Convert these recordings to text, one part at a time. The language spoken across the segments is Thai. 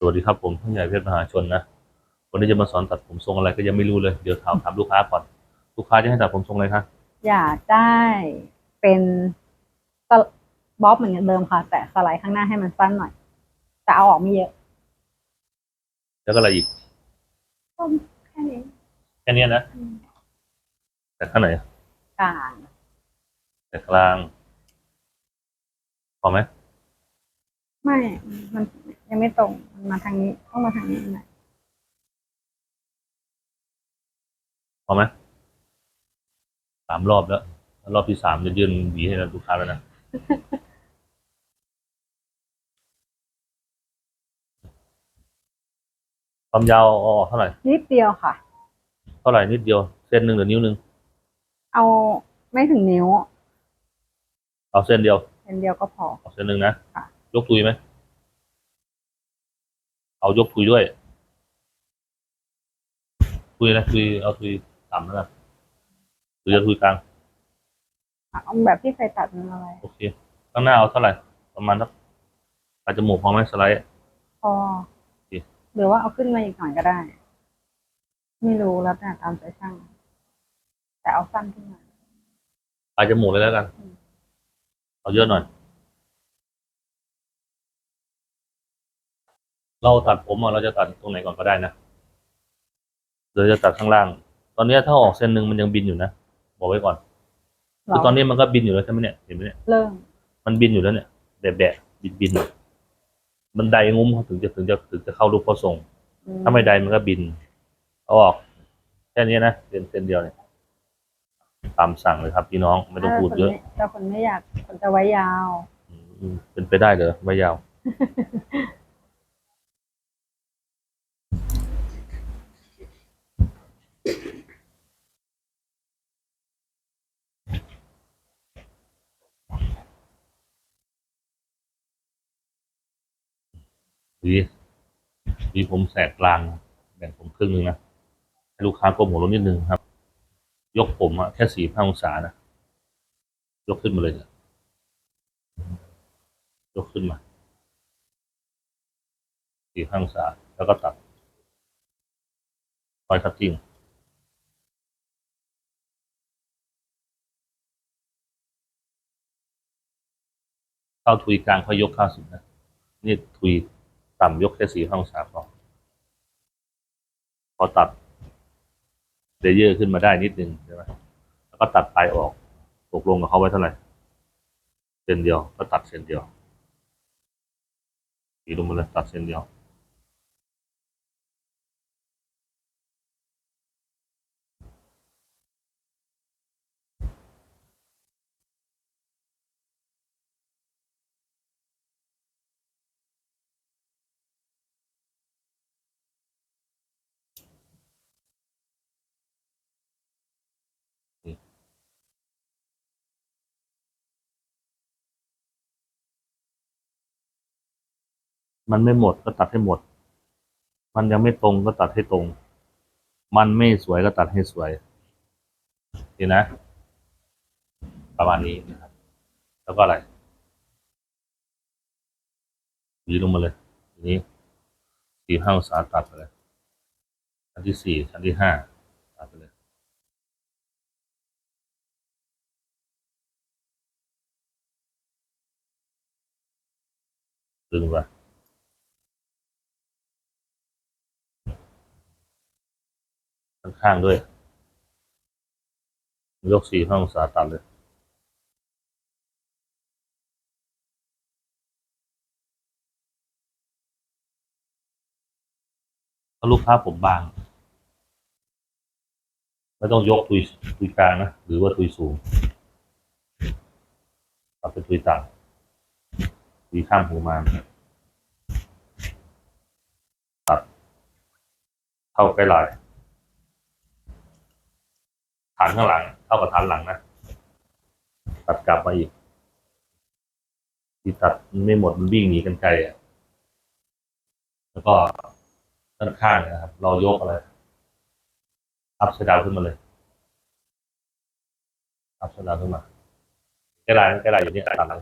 สวัสดีครับผมท่านใหญ่เพชรมหาชนนะวันนี้จะมาสอนตัดผมทรงอะไรก็ยังไม่รู้เลย เดี๋ยวถามถามลูกค้าก่อน ลูกค้าจะให้ตัดผมทรงอะไรคะอยากได้เป็นสลบ๊อบเหมือนเดิมค่ะ แต่สไลด์ข้างหน้าให้มันสั้นหน่อย แต่เอาออกไม่เยอะแล้วก็อะไรอีกก็แค่นี้แค่เนี้ยนะอืมแต่ข้างไหนกลางแต่กลางพอไหมไม่ มัน ยังไม่ตรงมันมาทางนี้ต้องมาทางนี้หน่อยพอไหมสามรอบแล้ว รอบที่สามจะยื่นหวีให้ลูกค้าแล้วนะความยาวเอาออกเท่าไหร่ นิดเดียวค่ะ เท่าไหร่นิดเดียว เส้นหนึ่งหรือนิ้วหนึ่งเอาไม่ถึงนิ้ว เอาเส้นเดียวเป็นเดียวก็พอ เอาเส้นหนึ่งนะค่ะยกทุยไหม เอายกทุยด้วยทุยนะทุยเอาทุยต่ำแล้วกันหรือจะทุยกลางเอาแบบที่เคยตัดมันอะไรโอเคข้างหน้าเอาเท่าไหร่ ประมาณสักปลายจมูกพอไหมสไลด์ พอโอเคหรือว่าเอาขึ้นมาอีกหน่อยก็ได้ ไม่รู้แล้วแต่ตามใจช่าง แต่เอาสั้นขึ้นมาปลายจมูกเลยแล้วกันอืมเอาเยอะหน่อย เราตัดผมอะเราจะตัดตรงไหนก่อนก็ได้นะหรือจะตัดข้างล่าง ตอนเนี้ยถ้าออกเส้นหนึ่งมันยังบินอยู่นะบอกไว้ก่อนคือตอนนี้มันก็บินอยู่แล้วใช่ไหมเนี่ยเห็นไหมเนี่ยเริ่มมันบินอยู่แล้วเนี่ยแบะแบะบินบินมันไดงุ้มเขาถึงจะถึงจะถึงจะเข้ารูปเข้าทรงถ้าไม่ไดมันก็บินเอาออกแค่นี้นะเส้นเส้นเดียวเนี่ยตามสั่งเลยครับพี่น้องไม่ต้องพูดเยอะถ้าคนไม่อยากคนจะไว้ยาวอืมเป็นไปได้เหรอไม่ยาว ดีดีผมแสกกลางแบ่งผมครึ่งหนึงนะให้ลูกค้าก้มหัวลงนิดนึงครับ ยกผมอะแค่สี่ห้าองศานะยกขึ้นมาเลยนี่ยกขึ้นมาสี่ห้าองศาแล้วก็ตัดคอยคัตติ้งเข้าทุยกลางค่อยยกเข้าสุดนะนี่ทุย ต่ำยกแค่สี่ห้องศาพอพอตัดเลเยอร์ขึ้นมาได้นิดนึงใช่ไหมแล้วก็ตัดปลายออกตกลงกับเขาไว้เท่าไหร่เส้นเดียวก็ตัดเส้นเดียวสีลงมาเลยตัดเส้นเดียว มันไม่หมดก็ตัดให้หมด มันยังไม่ตรงก็ตัดให้ตรง มันไม่สวยก็ตัดให้สวยดีนะ ประมาณนี้นะครับ แล้วก็อะไรหวีลงมาเลยทีนี้สี่ห้าองศาตัดไปเลยชั้นที่สี่ชั้นที่ห้าตัดไปเลยดึงไป ข้างๆด้วย ยกสี่ห้องศาตัดเลยถ้าลูกค้าผมบาง ไม่ต้องยกทุยทุยกลางนะ หรือว่าทุยสูงเอาเป็นทุยต่ำทุยข้ามหัวมาตัด เข้าใกล้ไหลาย ฐานข้างหลัง เท่ากับฐานหลังนะ ตัดกลับมาอีก ที่ตัดมันไม่หมดมันวิ่งหนีกันไกลอะ แล้วก็ด้านข้างนะครับ เรายกอะไร อัพสดาวขึ้นมาเลย อัพสดาวขึ้นมาใกล้ไหลายใกล้ลายอยู่นี่ตัดหลัง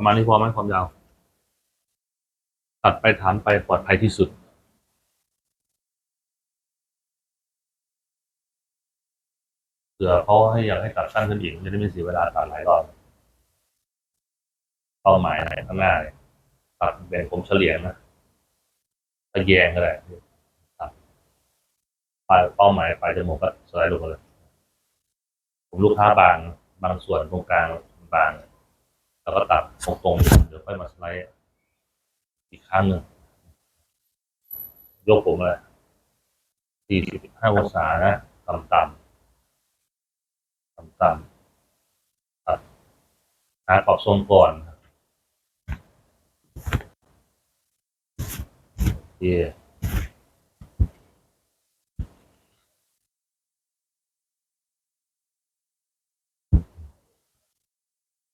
ประมาณนี้พอไหมความยาว ตัดไปฐานไปปลอดภัยที่สุดเผื่อเขาให้อยากให้ตัดสั้นขึ้นอีกจะได้ไม่เสียเวลาตัดหลายรอบเป้าหมายไหนข้างหน้าเนี่ยตัดแบ่งผมเฉลี่ยนะทะแยงก็ได้ตัดปลายเป้าหมายปลายจมูกก็สไลด์ลงมาเลยผมลูกค้าบางบางส่วนตรงกลางบาง แล้วก็ตัดตรงๆเดี๋ยวค่อยมาสไลด์อีกครั้งหนึ่งยกผมเลยสี่สิบห้าองศานะต่ำๆต่ำๆตัดหากรอบทรงก่อนโอเค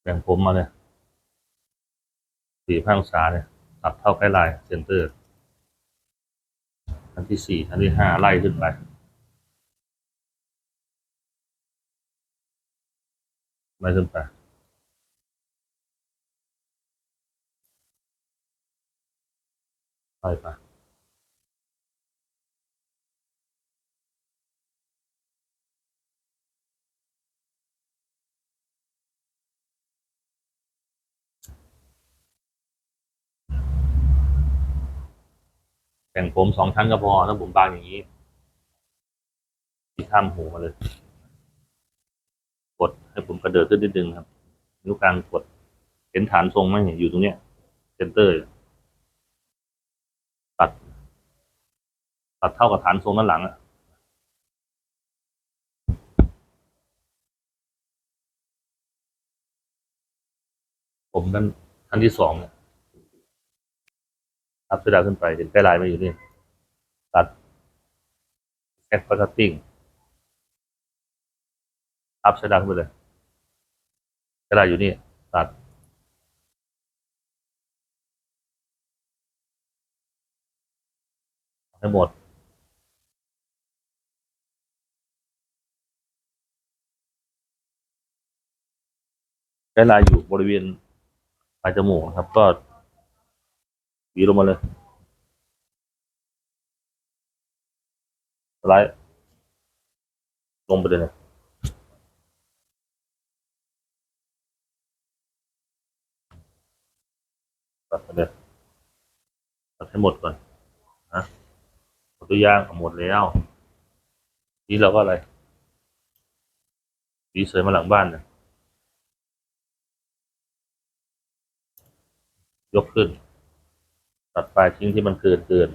แบ่งผมมาเลย สี่ห้าองศาเนี่ยตัดเท่าใกล้ลายเซนเตอร์ชั้นที่สี่ชั้นที่ห้าไล่ขึ้นไปไล่ขึ้นไปไล่ไป แบ่งผมสองชั้นก็พอถ้าผมบางอย่างนี้ข้ามหูมาเลย กดให้ผมกระเดิดขึ้นนิดนึงครับนิ้วกลางกดเห็นฐานทรงไหมอยู่ตรงเนี้ยเซนเตอร์ ตัด ตัดเท่ากับฐานทรงด้านหลังอะผมด้านอันที่สองเนี่ย ทับเสอดาขึ้นไปเห็นใกล้ลายไมาอยู่นี่ ตัดแคทคัตติ้งทับเสอดาขึ้นไปเลยใกล้ลายอยู่นี่ ตัดให้หมดใช้ลายอยู่บริเวณปลายจมูกนะครับ ก็ วีลงมาเลยสไลด์ลงไปเลยนะตัดไปเลยตัดให้หมดก่อนนะหมดตัวอย่างหมดแล้ว นี่เราก็อะไรหวีเสยมาหลังบ้านนะยกขึ้น ตัดปลายทิ้งที่มันเกินเกิน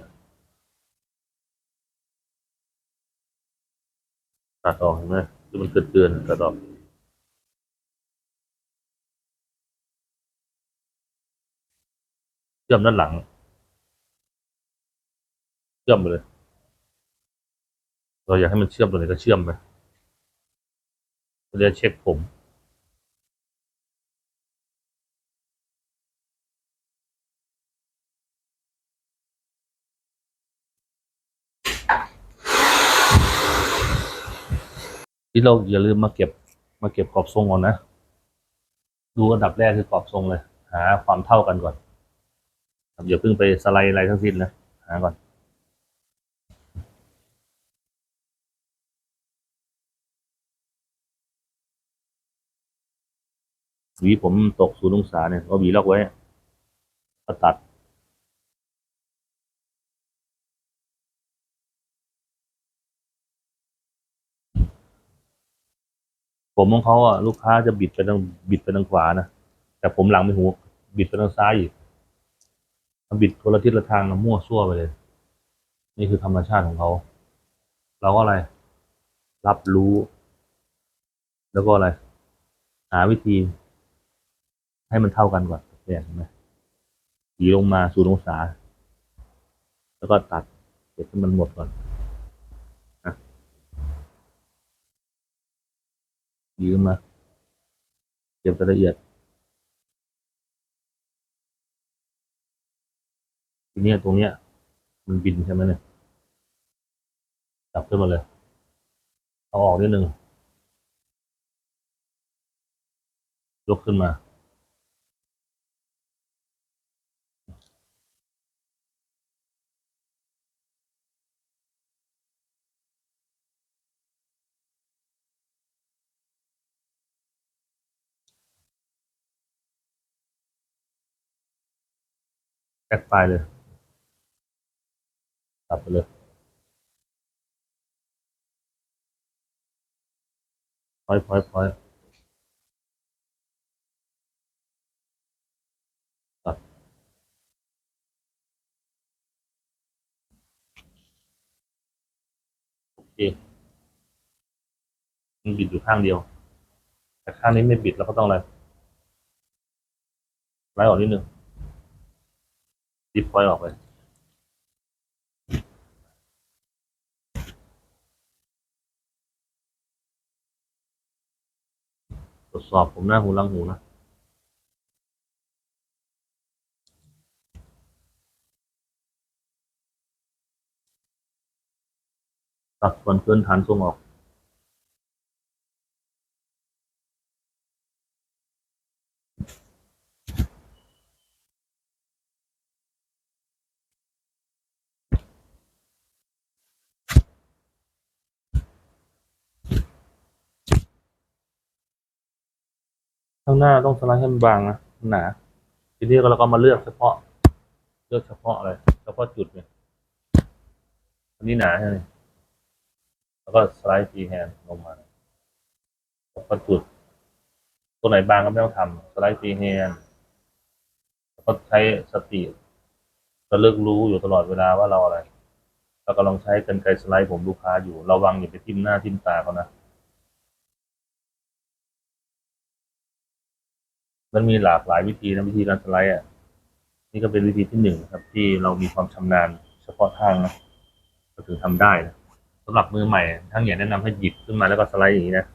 ตัดออกเห็นไหมที่มันเกินเกินตัดออกเชื่อมด้านหลังเชื่อมไปเลย เราอยากให้มันเชื่อมตัวไหนก็เชื่อมไปเราจะเช็คผม ที่เราอย่าลืมมาเก็บมาเก็บกรอบทรงก่อนนะ ดูอันดับแรกคือกรอบทรงเลย หาความเท่ากันก่อนอย่าเพิ่งไปสไลด์อะไรทั้งสิ้นนะ หาก่อนหวีผมตกศูนย์องศาเนี่ยก็หวีล็อกไว้ก็ตัด ผมของเขาอะลูกค้าจะบิดไปทางบิดไปทางขวานะแต่ผมหลังไปหูบิดไปทางซ้ายอีกมันบิดคนละทิศละทางนะมั่วซั่วไปเลย นี่คือธรรมชาติของเขาเราก็อะไร รับรู้ แล้วก็อะไร หาวิธี ให้มันเท่ากันก่อนเนี่ยเห็นไหมสีลงมาศูนย์องศา แล้วก็ตัดเก็บให้มันหมดก่อน ยืมมา เก็บรายละเอียด ทีนี้ตรงเนี้ย มันบินใช่ไหมเนี่ยจับขึ้นมาเลย เอาออกนิดนึงยกขึ้นมา จ็คปลายเลย ตัดไปเลย พอยพอยพอยตัด โอเค มันบิดอยู่ข้างเดียว แต่ข้างนี้ไม่บิดแล้วก็ต้องอะไรไล่ออกนิดนึง ดิฟพอยออกไปตรวจสอบผมหน้าหูลังหูนะตัดส่วนเกินฐานทรงออก หน้าต้องสไลด์ให้มันบางนะหนาทีนี้เราก็มาเลือกเฉพาะ เลือกเฉพาะอะไรเฉพาะจุดเนี่ยอันนี้หนาใช่ไหมแล้วก็สไลด์ฟีแฮนด์ลงมาเฉพาะจุด ตัวไหนบางก็ไม่ต้องทำสไลด์ฟีแฮนด์แล้วก็ใช้สติระลึกรู้อยู่ตลอดเวลาว่าเราอะไรเรากำลังใช้กันไกรสไลด์ผมลูกค้าอยู่ ระวังอย่าไปทิ่มหน้าทิ่มตาเขานะ มันมีหลากหลายวิธีนะวิธีการสไลด์อะนี่ก็เป็นวิธีที่หนึ่งครับ ที่เรามีความชำนาญเฉพาะทางนะก็ถึงทำได้นะสำหรับมือใหม่ทั้งอย่างแนะนำให้หยิบขึ้นมาแล้วก็สไลด์อย่างนี้นะ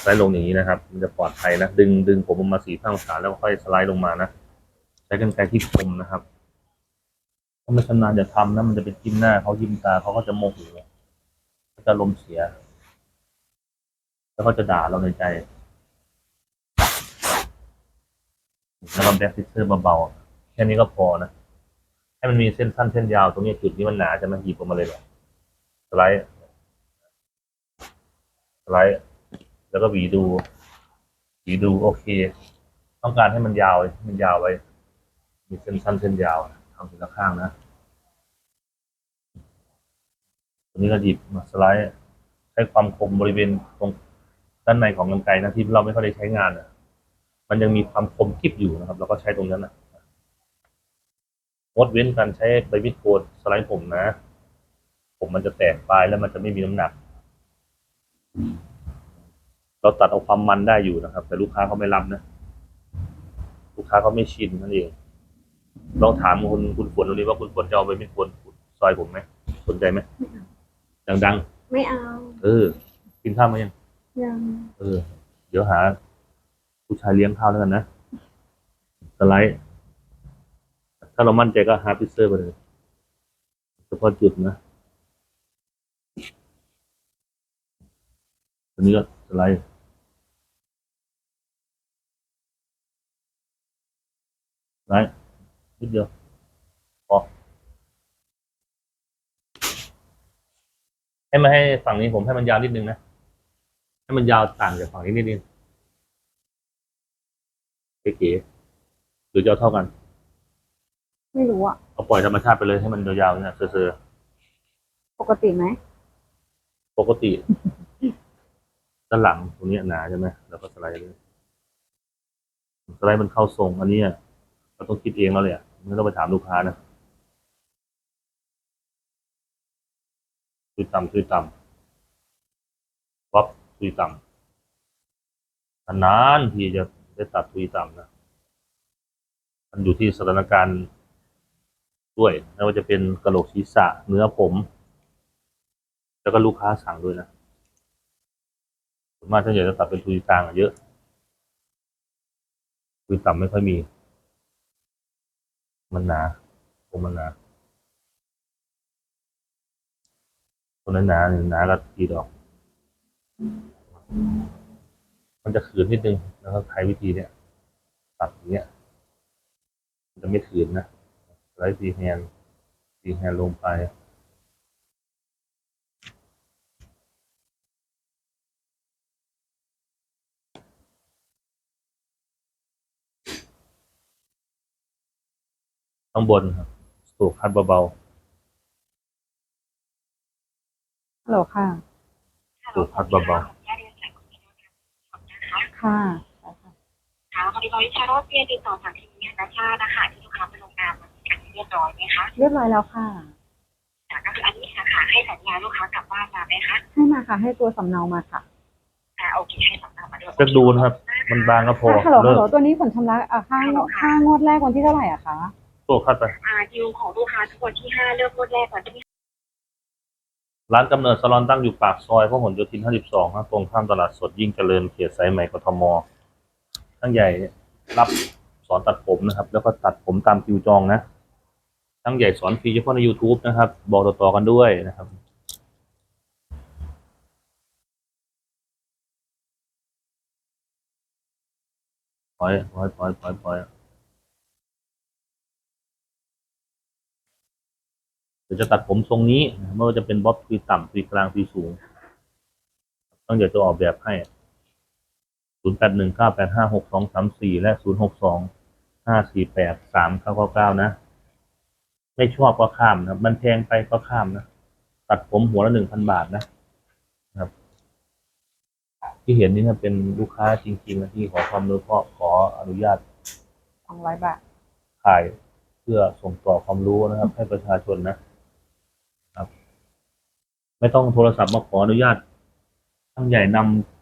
สไลด์ลงอย่างนี้นะครับ มันจะปลอดภัยนะดึงดึงผมออกมาสี่ข้างองศาแล้วค่อยสไลด์ลงมานะใช้กันไกรที่คมนะครับถ้าไม่ชำนาญจะทำนะมันจะเป็นจิ้มหน้าเขายิ้มตาเขาก็จะโมโหเขาจะลมณ์เสีย แล้วก็จะด่าเราในใจ แล้วก็แบ็กซิสเตอร์เบาๆแค่นี้ก็พอนะ ให้มันมีเส้นสั้นเส้นยาวตรงนี้จุดนี้มันหนาจะมาหยิบออกมาเลยเหรอสไลด์สไลด์แล้วก็หวีดูหวีดูโอเค ต้องการให้มันยาวมันยาวไว้ มีเส้นสั้นเส้นยาวทำทีละข้างนะตัวนี้ก็หยิบมาสไลด์ใช้ความคมบริเวณตรงด้านในของกรรไกนะที่เราไม่ค่อยได้ใช้งานอะ มันยังมีความคมกริบอยู่นะครับ เราก็ใช้ตรงนั้นนะงดเว้นการใช้ใบมิดโกนสไลด์ผมนะ ผมมันจะแตกปลายแล้วมันจะไม่มีน้ำหนัก เราตัดเอาความมันได้อยู่นะครับ แต่ลูกค้าเขาไม่รับนะ ลูกค้าเขาไม่ชินนั่นเองลองถามคุณคุณฝนดูดิว่าคุณฝนจะเอาใบมิดโกนซอยผมไหมสนใจไหมดังไม่เอาๆเออ กินข้าวมายังยัง เออ เดี๋ยวหา ผู้ชายเลี้ยงข้าวแล้วกันนะ สไลด์ ถ้าเรามั่นใจก็ฮาร์ดพิเซอร์ไปเลยเฉพาะจุดนะตัวนี้ก็สไลด์สไลด์นิดเดียวพอให้มาให้ฝั่งนี้ผมให้มันยาวนิดนึงนะ ให้มันยาวต่างจากฝั่งนี้นิดนึง เก๋ๆหรือจะเอาเท่ากัน ไม่รู้อะ เอาปล่อยธรรมชาติไปเลยให้มันยาวๆเนี่ยเซอร์ปกติไหม ๆปกติ ด้านหลังตรงเนี้ยหนาใช่ไหมแล้วก็สไลด์เลยสไลด์มันเข้าทรงอันเนี้ยเราต้องคิดเองแล้วเลยอะไม่ต้องไปถามลูกค้านะตุยต่ำตุยต่ำป๊อปตุยต่ำนานๆทีจะ ได้ตัดตุยต่ำนะ มันอยู่ที่สถานการณ์ด้วยไม่ว่าจะเป็นกระโหลกศีรษะเนื้อผม แล้วก็ลูกค้าสั่งด้วยนะส่วนมากถ้าอยากจะตัดเป็นทุยกลางเยอะทุยต่ำไม่ค่อยมี มันหนาผมมันหนาตัวนั้นหนาหนาก็ทีดอก มันจะขืนนิดนึงแล้วก็ใช้วิธีเนี้ยตัดอย่างเงี้ยมันจะไม่ขืนนะไลท์ฟรีแฮนด์ฟรีแฮนด์ลงไปข้างบนครับสูบคัดเบาฮัลโหลค่ะๆสูบคัดเบาค่ะ ค่ะค่ะพอดีเราวิชาโรจน์เพียติดต่อจากทีมงานนาชาตินะคะที่ลูกค้าไปลงนามมาอันนี้เรียบร้อยไหมคะเรียบร้อยแล้วค่ะค่ะก็คืออันนี้ค่ะ ให้สัญญาลูกค้ากลับบ้านมาไหมคะให้มาค่ะ ให้ตัวสำเนามาค่ะอ่าโอเคให้สำเนามาด้วยๆเลือกดูนะครับ มันบางก็พอฮัลโหลเลิฮัลกโหลตัวนี้ผลชำระอะค่างวดค่างวดแรกวันที่เท่าไหร่อะคะสูบคัดไปอ่าดิวของลูกค้าทุกคนที่ห้าเลือกงวดแรกวันที่ ร้านกำเนิดสลอนตั้งอยู่ปากซอยพหลโยธิน 52ครับตรงข้ามตลาดสดยิ่งเจริญเขตสายใหม่กทมทั้งใหญ่รับสอนตัดผมนะครับ แล้วก็ตัดผมตามคิวจองนะทั้งใหญ่สอนฟรีเฉพาะใน YouTube นะครับ บอกต่อๆกันด้วยนะครับปล่อยปล่อยปล่อยปล่อยปล่อย ดี๋ยวจะตัดผมทรงนี้นะไม่ว่าจะเป็นบ๊อบทีต่ำทีกลางทีสูง ต้องเดี๋ยวจะออกแบบให้ 0 8 1 9 8 5 6 2 3 4 และ 0 6 2 5 4 8 3 9 9 9 นะ ไม่ชอบก็ข้ามนะ มันแพงไปก็ข้ามนะ ตัดผมหัวละหนึ่งพันบาทนะนะครับ ที่เห็นนี่นะเป็นลูกค้าจริงๆนะที่ขอความรู้เพราะขออนุญาตสองร้อยบาทถ่ายเพื่อส่งต่อความรู้นะครับ ให้ประชาชนนะครับ ไม่ต้องโทรศัพท์มาขออนุญาตทั้งใหญ่น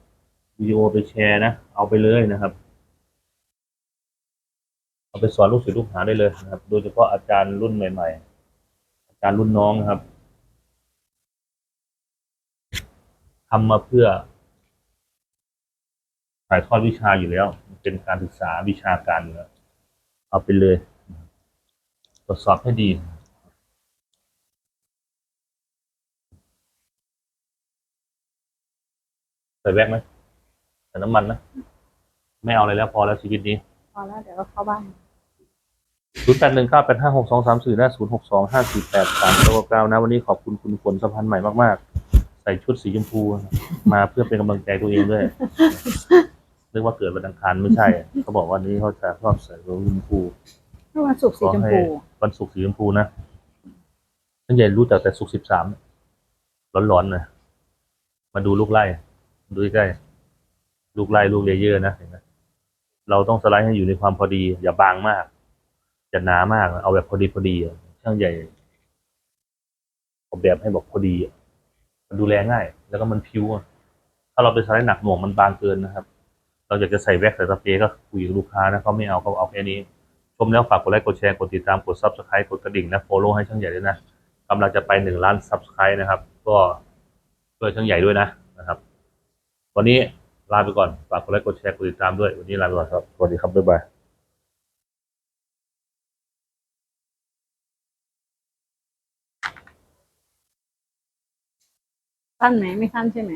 ำวิดีโอไปแชร์นะ เอาไปเลยนะครับ เอาไปสอนลูกศิษย์ลูกหาได้เลยนะครับ โดยเฉพาะอาจารย์รุ่นใหม่ ๆ อาจารย์รุ่นน้องนะครับทำมาเพื่อถ่ายทอดวิชาอยู่แล้วเป็นการศึกษาวิชาการอยู่แล้วเอาไปเลย ตรวจสอบให้ดี ใส่แว็กไหมใส่น้ำมันนะไม่เอาอะไรแล้วพอแล้วชีวิตนี้ พอแล้วเดี๋ยวเราเข้าบ้านศูนย์แปดหนึ่งเก้าแปดห้าหกสองสามสี่และศูนย์หกสองห้าสี่แปดสามเก้าเก้านะ วันนี้ขอบคุณคุณฝนสะพานใหม่มากๆ ใส่ชุดสีชมพู มาเพื่อเป็นกำลังใจตัวเองด้วยนึกว่าเกิดวันอังคารไม่ใช่เขาบอกว่านี้เขาจะชอบใส่รองชมพูเมื่อวันศุกร์สีชมพูวันศุกร์สีชมพูนะท่านใหญ่รู้จักแต่ศุกร์สิบสามร้อนๆนะมาดูลูกไล่ ดูใกล้ลูกไล่ลูกเลเยอร์นะเห็นไหมเราต้องสไลด์ให้อยู่ในความพอดี อย่าบางมากอย่าหนามาก เอาแบบพอดีพอดีช่างใหญ่ออกแบบให้บอกพอดีมันดูแลง่าย แล้วก็มันพิ้วถ้าเราไปสไลด์หนักหน่วงมันบางเกินนะครับ เราอยากจะใส่แว็กซ์ใส่สเปรย์ก็คุยกับลูกค้านะเขาไม่เอาเขาเอาแค่นี้ ชมแล้วฝากกดไลค์กดแชร์กดติดตามกด subscribe กดกระดิ่งและ follow ให้ช่างใหญ่ด้วยนะกำลังจะไปหนึ่งล้าน subscribe นะครับ ก็ช่วยช่างใหญ่ด้วยนะนะครับ วันนี้ลาไปก่อน ฝากกดไลค์กดแชร์กดติดตามด้วย วันนี้ลาไปก่อนครับ สวัสดีครับ บ๊ายบายสั้นไหมไม่สั้นใช่ไหม